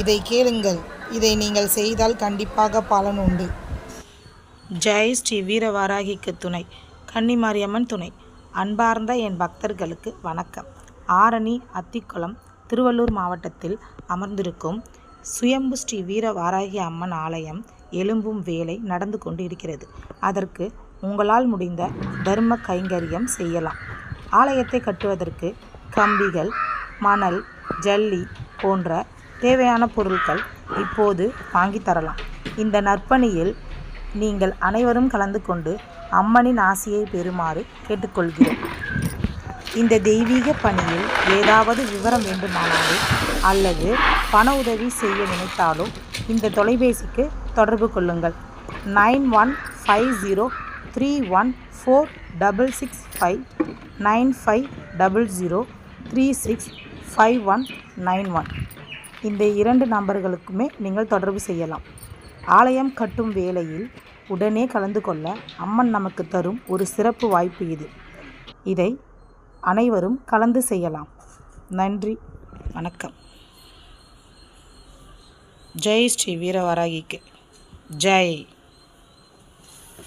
இதை கேளுங்கள். இதை நீங்கள் செய்தால் கண்டிப்பாக பலன் உண்டு. ஜெய் ஸ்ரீ வீரவாராகிக்கு துணை. கன்னிமாரியம்மன் துணை. அன்பார்ந்த என் பக்தர்களுக்கு வணக்கம். ஆரணி அத்திக்குளம் திருவள்ளூர் மாவட்டத்தில் அமர்ந்திருக்கும் சுயம்பு ஸ்ரீ வீரவாராகி அம்மன் ஆலயம் எழும்பும் வேலை நடந்து கொண்டு இருக்கிறது அதற்கு உங்களால் முடிந்த தர்ம கைங்கரியம் செய்யலாம். ஆலயத்தை கட்டுவதற்கு கம்பிகள் மணல் ஜல்லி போன்ற தேவையான பொருட்கள் இப்போது வாங்கித் தரலாம். இந்த நற்பணியில் நீங்கள் அனைவரும் கலந்து கொண்டு அம்மனின் ஆசியை பெறுமாறு கேட்டுக்கொள்கிறோம். இந்த தெய்வீக பணியில் ஏதாவது விவரம் வேண்டுமானாலோ அல்லது பண உதவி செய்ய நினைத்தாலோ இந்த தொலைபேசிக்கு தொடர்பு கொள்ளுங்கள். Nine one five zero three one four double six five nine five double zero three six five one nine one. இந்த இரண்டு நம்பர்களுக்குமே நீங்கள் தொடர்பு செய்யலாம். ஆலயம் கட்டும் வேளையில் உடனே கலந்து கொள்ள அம்மன் நமக்கு தரும் ஒரு சிறப்பு வாய்ப்பு இது. இதை அனைவரும் கலந்து செய்யலாம். நன்றி. வணக்கம். ஜெய் ஸ்ரீ வீரவராகிக்கு. ஜெய்.